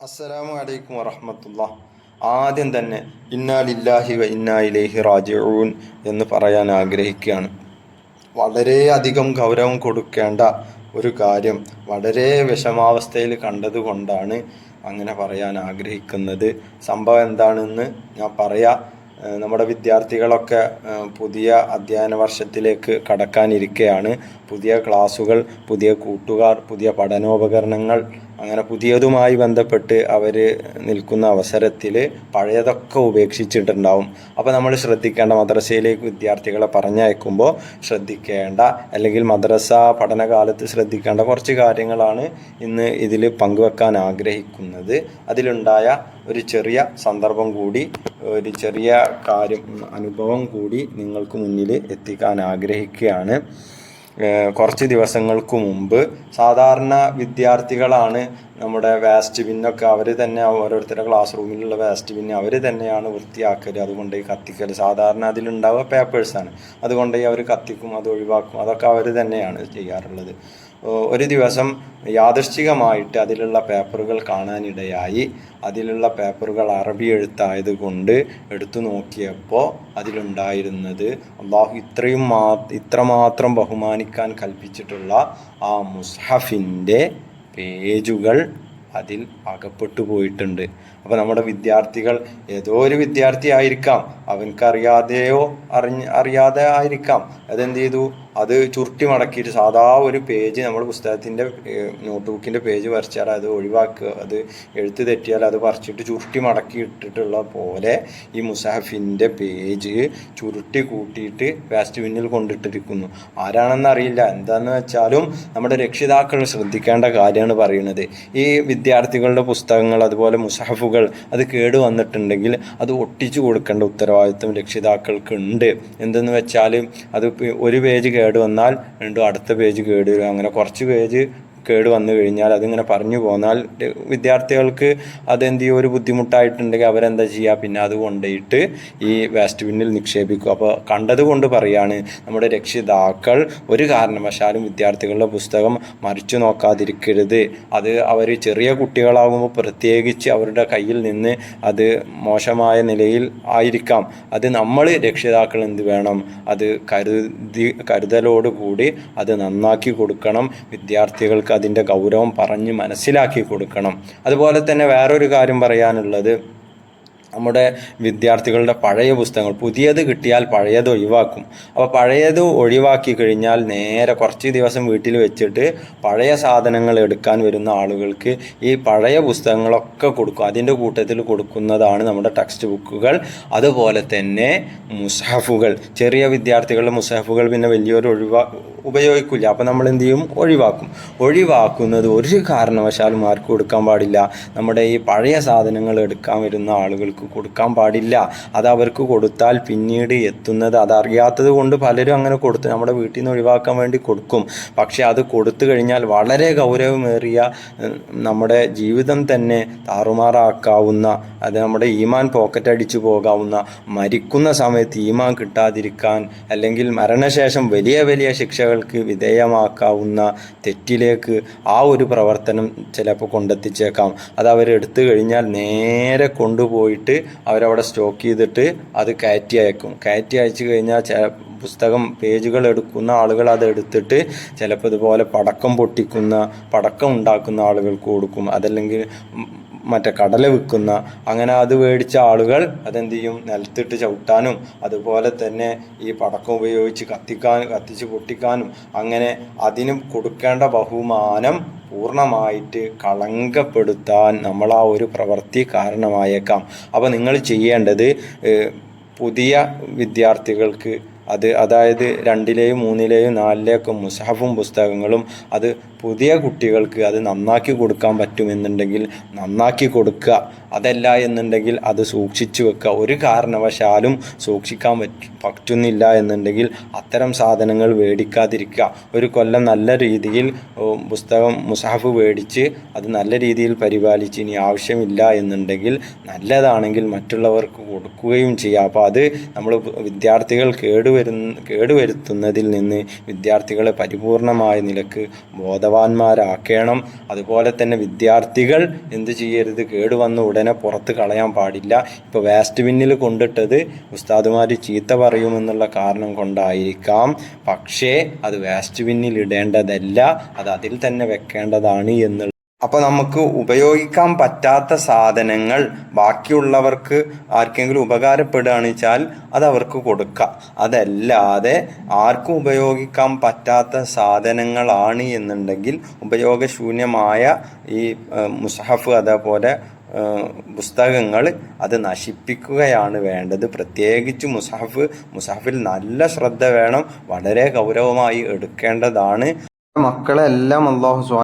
അസ്സലാമു അലൈക്കും വറഹമത്തുള്ള ആദ്യം തന്നെ ഇന്നാലില്ലാഹി വ ഇന്നാ ഇലൈഹി റാജിഊൻ എന്ന് പറയാൻ ആഗ്രഹിക്കുകയാണ്. വളരെയധികം ഗൗരവം കൊടുക്കേണ്ട ഒരു കാര്യം വളരെ വിഷമാവസ്ഥയിൽ കണ്ടതുകൊണ്ടാണ് അങ്ങനെ പറയാൻ ആഗ്രഹിക്കുന്നത്. സംഭവം എന്താണെന്ന് ഞാൻ പറയാ. നമ്മുടെ വിദ്യാർത്ഥികളൊക്കെ പുതിയ അധ്യയന വർഷത്തിലേക്ക് കടക്കാനിരിക്കുകയാണ് പുതിയ ക്ലാസ്സുകൾ പുതിയ കൂട്ടുകാർ പുതിയ പഠനോപകരണങ്ങൾ അങ്ങനെ പുതിയതുമായി ബന്ധപ്പെട്ട് അവർ നിൽക്കുന്ന അവസരത്തിൽ പഴയതൊക്കെ ഉപേക്ഷിച്ചിട്ടുണ്ടാവും. അപ്പോൾ നമ്മൾ ശ്രദ്ധിക്കേണ്ട മദ്രസയിലേക്ക് വിദ്യാർത്ഥികളെ പറഞ്ഞയക്കുമ്പോൾ ശ്രദ്ധിക്കേണ്ട അല്ലെങ്കിൽ മദ്രസ പഠനകാലത്ത് ശ്രദ്ധിക്കേണ്ട കുറച്ച് കാര്യങ്ങളാണ് ഇന്ന് ഇതിൽ പങ്കുവെക്കാൻ ആഗ്രഹിക്കുന്നത്. അതിലുണ്ടായ ഒരു ചെറിയ സന്ദർഭം കൂടി ഒരു ചെറിയ കാര്യം അനുഭവം കൂടി നിങ്ങൾക്ക് മുന്നിൽ എത്തിക്കാൻ ആഗ്രഹിക്കുകയാണ്. കുറച്ച് ദിവസങ്ങൾക്ക് മുമ്പ് സാധാരണ വിദ്യാർത്ഥികളാണ് നമ്മുടെ വേസ്റ്റ് ബിന്നൊക്കെ അവർ തന്നെ ഓരോരുത്തരുടെ ക്ലാസ് റൂമിലുള്ള വേസ്റ്റ് ബിന്ന് അവർ തന്നെയാണ് വൃത്തിയാക്കൽ അതുകൊണ്ട് ഈ കത്തിക്കൽ സാധാരണ അതിലുണ്ടാവുക പേപ്പേഴ്സാണ് അതുകൊണ്ട് അവർ കത്തിക്കും അത് ഒഴിവാക്കും. അതൊക്കെ അവർ തന്നെയാണ് ചെയ്യാറുള്ളത്. ഒരു ദിവസം യാദൃശ്ചികമായിട്ട് അതിലുള്ള പേപ്പറുകൾ കാണാനിടയായി. അതിലുള്ള പേപ്പറുകൾ അറബി എഴുത്തായത് കൊണ്ട് എടുത്തു നോക്കിയപ്പോൾ അതിലുണ്ടായിരുന്നത് അള്ളാഹു ഇത്രയും മാ ഇത്രമാത്രം ബഹുമാനിക്കാൻ കൽപ്പിച്ചിട്ടുള്ള ആ മുസ്ഹഫിന്റെ പേജുകൾ അതിൽ അകപ്പെട്ടു പോയിട്ടുണ്ട്. അപ്പോൾ നമ്മുടെ വിദ്യാർത്ഥികൾ ഏതോ ഒരു വിദ്യാർത്ഥി ആയിരിക്കാം. അവൻക്കറിയാതെയോ അറിഞ്ഞ് അറിയാതെ ആയിരിക്കാം. അതെന്ത് ചെയ്തു അത് ചുരുട്ടി മടക്കിയിട്ട് സാധാ ഒരു പേജ് നമ്മൾ പുസ്തകത്തിന്റെ നോട്ട് ബുക്കിന്റെ പേജ് വരച്ചാൽ അത് ഒഴിവാക്കുക. അത് എഴുത്ത് തെറ്റിയാൽ അത് പറിച്ചിട്ട് ചുരുട്ടി മടക്കി ഇട്ടിട്ടുള്ള പോലെ ഈ മുസാഫിന്റെ പേജ് ചുരുട്ടി കൂട്ടിയിട്ട് വേസ്റ്റ് ബിന്നിൽ കൊണ്ടിട്ടിരിക്കുന്നു. ആരാണെന്ന് അറിയില്ല. എന്താണെന്ന് വെച്ചാലും നമ്മുടെ രക്ഷിതാക്കൾ ശ്രദ്ധിക്കേണ്ട കാര്യമാണ് പറയുന്നത്. ഈ വിദ്യാർത്ഥികളുടെ പുസ്തകങ്ങൾ അതുപോലെ മുസാഫുകൾ അത് കേട് വന്നിട്ടുണ്ടെങ്കിൽ അത് ഒട്ടിച്ചു കൊടുക്കേണ്ട ഉത്തരവാദിത്വം രക്ഷിതാക്കൾക്ക് ഉണ്ട് എന്തെന്ന് വെച്ചാൽ അത് ഒരു പേജ് കേട് വന്നാൽ വീണ്ടും അടുത്ത പേജ് കേട് വരും. അങ്ങനെ കുറച്ച് പേജ് കേട് വന്നു കഴിഞ്ഞാൽ അതിങ്ങനെ പറഞ്ഞു പോന്നാൽ വിദ്യാർത്ഥികൾക്ക് അതെന്ത് ചെയ്യും? ഒരു ബുദ്ധിമുട്ടായിട്ടുണ്ടെങ്കിൽ അവരെന്താ ചെയ്യുക? പിന്നെ അത് കൊണ്ടുപോയിട്ട് ഈ വേസ്റ്റ് ബിന്നിൽ നിക്ഷേപിക്കും അപ്പോൾ കണ്ടതുകൊണ്ട് പറയാണ് നമ്മുടെ രക്ഷിതാക്കൾ ഒരു കാരണവശാലും വിദ്യാർത്ഥികളുടെ പുസ്തകം മറിച്ചു നോക്കാതിരിക്കരുത്. അത് അവർ ചെറിയ കുട്ടികളാകുമ്പോൾ പ്രത്യേകിച്ച് അവരുടെ കയ്യിൽ നിന്ന് അത് മോശമായ നിലയിൽ ആയിരിക്കാം. അത് നമ്മൾ രക്ഷിതാക്കൾ എന്ത് വേണം? അത് കരുതി കരുതലോടുകൂടി അത് നന്നാക്കി കൊടുക്കണം. വിദ്യാർത്ഥികൾക്ക് അതിന്റെ ഗൗരവം പറഞ്ഞ് മനസ്സിലാക്കി കൊടുക്കണം. അതുപോലെ തന്നെ വേറൊരു കാര്യം പറയാനുള്ളത് നമ്മുടെ വിദ്യാർത്ഥികളുടെ പഴയ പുസ്തകങ്ങൾ പുതിയത് കിട്ടിയാൽ പഴയത് ഒഴിവാക്കും. അപ്പോൾ പഴയത് ഒഴിവാക്കി കഴിഞ്ഞാൽ നേരെ കുറച്ച് ദിവസം വീട്ടിൽ വെച്ചിട്ട് പഴയ സാധനങ്ങൾ എടുക്കാൻ വരുന്ന ആളുകൾക്ക് ഈ പഴയ പുസ്തകങ്ങളൊക്കെ കൊടുക്കും. അതിന്റെ കൂട്ടത്തിൽ കൊടുക്കുന്നതാണ് നമ്മുടെ ടെക്സ്റ്റ് ബുക്കുകൾ അതുപോലെ തന്നെ മുസാഫുകൾ ചെറിയ വിദ്യാർത്ഥികളുടെ മുസാഫുകൾ പിന്നെ വലിയൊരു ഒഴിവാ ഉപയോഗിക്കില്ല അപ്പോൾ നമ്മൾ എന്ത് ചെയ്യും? ഒഴിവാക്കും. ഒഴിവാക്കുന്നത് ഒരു കാരണവശാലും ആർക്കും കൊടുക്കാൻ പാടില്ല. നമ്മുടെ ഈ പഴയ സാധനങ്ങൾ എടുക്കാൻ വരുന്ന ആളുകൾക്ക് കൊടുക്കാൻ പാടില്ല. അത് അവർക്ക് കൊടുത്താൽ പിന്നീട് എത്തുന്നത് അതറിയാത്തത് കൊണ്ട് പലരും അങ്ങനെ കൊടുത്ത് നമ്മുടെ വീട്ടിൽ നിന്ന് ഒഴിവാക്കാൻ വേണ്ടി കൊടുക്കും. പക്ഷേ അത് കൊടുത്തു കഴിഞ്ഞാൽ വളരെ ഗൗരവമേറിയ നമ്മുടെ ജീവിതം തന്നെ താറുമാറാക്കാവുന്ന അത് നമ്മുടെ ഈമാൻ പോക്കറ്റ് അടിച്ചു പോകാവുന്ന മരിക്കുന്ന സമയത്ത് ഈമാൻ കിട്ടാതിരിക്കാൻ അല്ലെങ്കിൽ മരണശേഷം വലിയ വലിയ ശിക്ഷകൾക്ക് വിധേയമാക്കാവുന്ന തെറ്റിലേക്ക് ആ ഒരു പ്രവർത്തനം ചിലപ്പോൾ കൊണ്ടെത്തിച്ചേക്കാം. അത് അവരെടുത്തു കഴിഞ്ഞാൽ നേരെ കൊണ്ടുപോയിട്ട് അവരവിടെ സ്റ്റോക്ക് ചെയ്തിട്ട് അത് കയറ്റി അയക്കും. കയറ്റി അയച്ചു കഴിഞ്ഞാൽ പുസ്തകം പേജുകൾ എടുക്കുന്ന ആളുകൾ അത് എടുത്തിട്ട് ചിലപ്പോൾ ഇതുപോലെ പടക്കം പൊട്ടിക്കുന്ന പടക്കം ഉണ്ടാക്കുന്ന ആളുകൾക്ക് കൊടുക്കും. അതല്ലെങ്കിൽ മറ്റേ കടല വിൽക്കുന്ന അങ്ങനെ അത് മേടിച്ച ആളുകൾ അതെന്ത് ചെയ്യും? നിലത്തിട്ട് ചവിട്ടാനും അതുപോലെ തന്നെ ഈ പടക്കം ഉപയോഗിച്ച് കത്തിക്കാൻ കത്തിച്ച് പൊട്ടിക്കാനും അങ്ങനെ അതിനും കൊടുക്കേണ്ട ബഹുമാനം പൂർണമായിട്ട് കളങ്കപ്പെടുത്താൻ നമ്മൾ ആ ഒരു പ്രവൃത്തി കാരണമായേക്കാം. അപ്പോൾ നിങ്ങൾ ചെയ്യേണ്ടത് പുതിയ വിദ്യാർത്ഥികൾക്ക് അത് അതായത് രണ്ടിലെയും മൂന്നിലെയും നാലിലേക്കും മുസാഫും പുസ്തകങ്ങളും അത് പുതിയ കുട്ടികൾക്ക് അത് നന്നാക്കി കൊടുക്കാൻ പറ്റുമെന്നുണ്ടെങ്കിൽ നന്നാക്കി കൊടുക്കുക. അതല്ല എന്നുണ്ടെങ്കിൽ അത് സൂക്ഷിച്ചു വെക്കുക. ഒരു കാരണവശാലും സൂക്ഷിക്കാൻ പറ്റ പറ്റുന്നില്ല എന്നുണ്ടെങ്കിൽ അത്തരം സാധനങ്ങൾ മേടിക്കാതിരിക്കുക ഒരു കൊല്ലം നല്ല രീതിയിൽ പുസ്തകം മുസാഫ് മേടിച്ച് അത് നല്ല രീതിയിൽ പരിപാലിച്ച് ഇനി ആവശ്യമില്ല എന്നുണ്ടെങ്കിൽ നല്ലതാണെങ്കിൽ മറ്റുള്ളവർക്ക് കൊടുക്കുകയും ചെയ്യുക. അപ്പോൾ അത് നമ്മൾ വിദ്യാർത്ഥികൾ കേടുവരുന്ന കേടുവരുത്തുന്നതിൽ നിന്ന് വിദ്യാർത്ഥികളെ പരിപൂർണമായ നിലയ്ക്ക് ബോധ ബോധവാന്മാരാക്കണം അതുപോലെ തന്നെ വിദ്യാർത്ഥികൾ എന്ത് ചെയ്യരുത്? കേടുവന്ന് ഉടനെ പുറത്ത് കളയാൻ പാടില്ല. ഇപ്പോൾ വേസ്റ്റ് ബിന്നിൽ കൊണ്ടിട്ടത് ഉസ്താദുമാർ ചീത്ത പറയുമെന്നുള്ള കാരണം കൊണ്ടായിരിക്കാം. പക്ഷേ അത് വേസ്റ്റ് ബിന്നിൽ ഇടേണ്ടതല്ല. അത് അതിൽ തന്നെ വെക്കേണ്ടതാണ് എന്നുള്ള അപ്പോൾ നമുക്ക് ഉപയോഗിക്കാൻ പറ്റാത്ത സാധനങ്ങൾ ബാക്കിയുള്ളവർക്ക് ആർക്കെങ്കിലും ഉപകാരപ്പെടുകയാണെന്ന് വെച്ചാൽ അത് അവർക്ക് കൊടുക്കുക അതല്ലാതെ ആർക്കും ഉപയോഗിക്കാൻ പറ്റാത്ത സാധനങ്ങളാണ് എന്നുണ്ടെങ്കിൽ ഉപയോഗശൂന്യമായ ഈ മുസഹഫ് അതേപോലെ പുസ്തകങ്ങൾ അത് നശിപ്പിക്കുകയാണ് വേണ്ടത്. പ്രത്യേകിച്ച് മുസഹഫ് മുസഹഫിൽ നല്ല ശ്രദ്ധ വേണം. വളരെ ഗൗരവമായി എടുക്കേണ്ടതാണ്. മക്കളെല്ലാം അള്ളാഹു